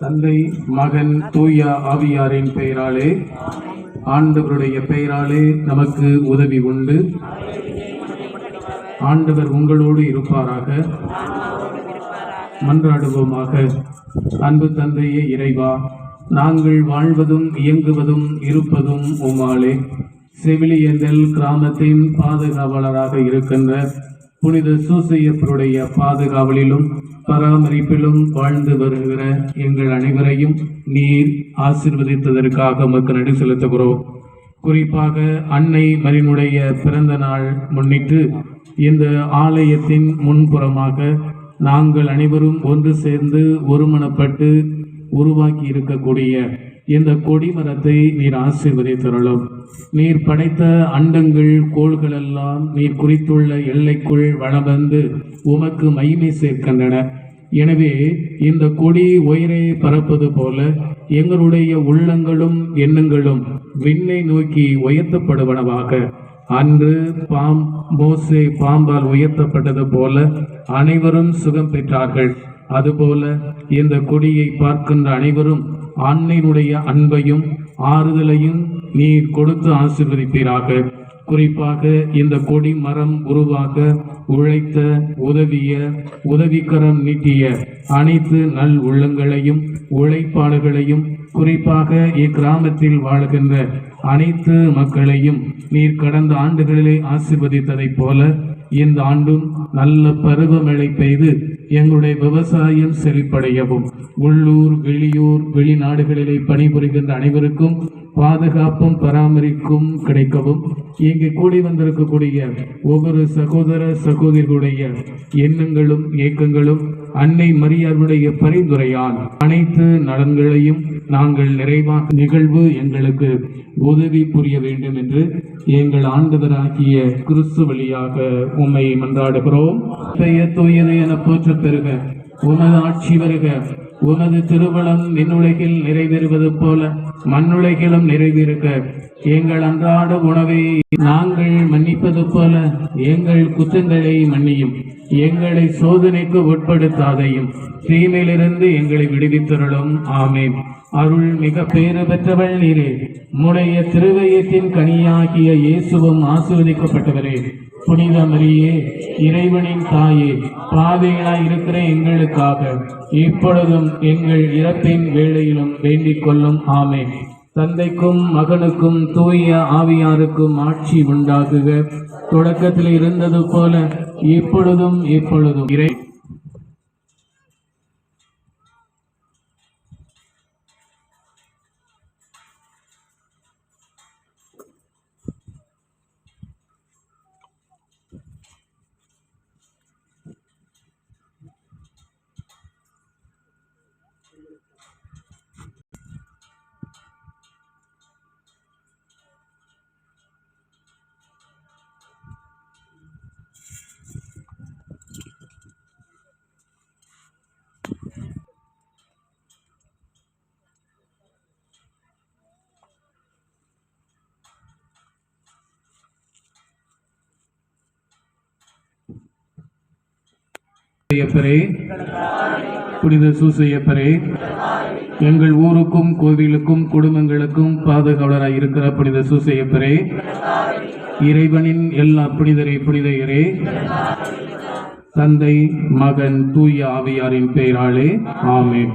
தந்தை மகன் தூய ஆவியாரின் பெயராலே ஆண்டவருடைய பெயராலே நமக்கு உதவி உண்டு. ஆண்டவர் உங்களோடு இருப்பாராக. மன்றாடுவோமாக. அன்பு தந்தையே இறைவா நாங்கள் வாழ்வதும் இயங்குவதும் இருப்பதும் உமாலே செவிலியந்தல் கிராமத்தின் பாதுகாவலராக இருக்கின்ற புனித சூசையப்பருடைய பாதுகாவலிலும் பராமரிப்பிலும் வாழ்ந்து வருகிற எங்கள் அனைவரையும் நீர் ஆசிர்வதித்ததற்காக உமக்கு நன்றி செலுத்துகிறோம். குறிப்பாக அன்னை மரினுடைய பிறந்த நாள் முன்னிட்டு இந்த ஆலயத்தின் முன்புறமாக நாங்கள் அனைவரும் ஒன்று சேர்ந்து ஒருமனப்பட்டு உருவாக்கி இருக்கக்கூடிய இந்த கொடிமரத்தை நீர் ஆசீர்வதித்தருளும். நீர் படைத்த அண்டங்கள் கோள்கள் எல்லாம் நீர் குறித்துள்ள எல்லைக்குள் வளம் வந்து உமக்கு மகிமை சேர்க்கின்றன. எனவே இந்த கொடி உயிரை பறப்பது போல எங்களுடைய உள்ளங்களும் எண்ணங்களும் விண்ணை நோக்கி உயர்த்தப்படுவனவாக. அன்று பாம் மோசே பாம்பால் உயர்த்தப்பட்டது போல அனைவரும் சுகம் பெற்றார்கள். அதுபோல இந்த கொடியை பார்க்கின்ற அனைவரும் அன்னையினுடைய அன்பையும் ஆறுதலையும் நீர் கொடுத்து ஆசீர்வதிப்பீராக. குறிப்பாக இந்த கொடி மரம் உருவாக உழைத்த உதவிய உதவிக்கரம் நீட்டிய அனைத்து நல் உள்ளங்களையும் உழைப்பாளர்களையும் குறிப்பாக இக்கிராமத்தில் வாழ்கின்ற அனைத்து மக்களையும் நீர் கடந்த ஆண்டுகளிலே ஆசிர்வதித்ததைப் போல இந்த ஆண்டும் நல்ல பருவமழை பெய்து எங்களுடைய விவசாயம் செழிப்படையவும். உள்ளூர் வெளியூர் வெளிநாடுகளிலே பணிபுரிகின்ற அனைவருக்கும் பாதுகாப்பும் பராமரிக்கும் கிடைக்கவும். இங்கு கூடி வந்திருக்கக்கூடிய ஒவ்வொரு சகோதர சகோதரிகளுடைய எண்ணங்களும் ஏக்கங்களும் அன்னை மரியாருடைய பரிந்துரையால் அனைத்து நலன்களையும் நாங்கள் நிறைவாக நிகழ்வு எங்களுக்கு உதவி புரிய வேண்டும் என்று எங்கள் ஆண்டவராகிய கிறிஸ்து வழியாக உம்மை மன்றாடுகிறோம். பெயர் தூயது என போற்ற பெறுக. உமது ஆட்சி வருக. உமது திருவளம் விண்ணுலகில் நிறைவேறுவது போல மண்ணுலகிலும் நிறைவிருக்க எங்கள் அன்றாட உணவை நாங்கள் மன்னிப்பது போல எங்கள் குற்றங்களை மன்னியும் எங்களை சோதனைக்கு உட்படுத்தாதையும் தீமையிலிருந்து எங்களை விடுவித்தருளும். ஆமேன். அருள் மிக பேறு பெற்றவள் நீரே முனைய திருவயத்தின் கனியாகிய இயேசுவும் ஆசீர்வதிக்கப்பட்டவரே. புனித மரியே இறைவனின் தாயே பாதைகளாய் இருக்கிற எங்களுக்காக இப்பொழுதும் எங்கள் இறப்பின் வேளையிலும் வேண்டிக் கொள்ளும். ஆமே தந்தைக்கும் மகனுக்கும் தூய ஆவியாருக்கும் ஆட்சி உண்டாகுக. தொடக்கத்தில் இருந்தது போல இப்பொழுதும் இப்பொழுதும் இறை புனித சூசையப்பரே எங்கள் ஊருக்கும் கோவிலுக்கும் குடும்பங்களுக்கும் பாதுகாவலராக இருக்கிற புனித சூசையப்பரே இறைவனின் எல்லா புனிதரே புனிதையரே தந்தை மகன் தூய ஆவியாரின் பெயராலே ஆமேன்.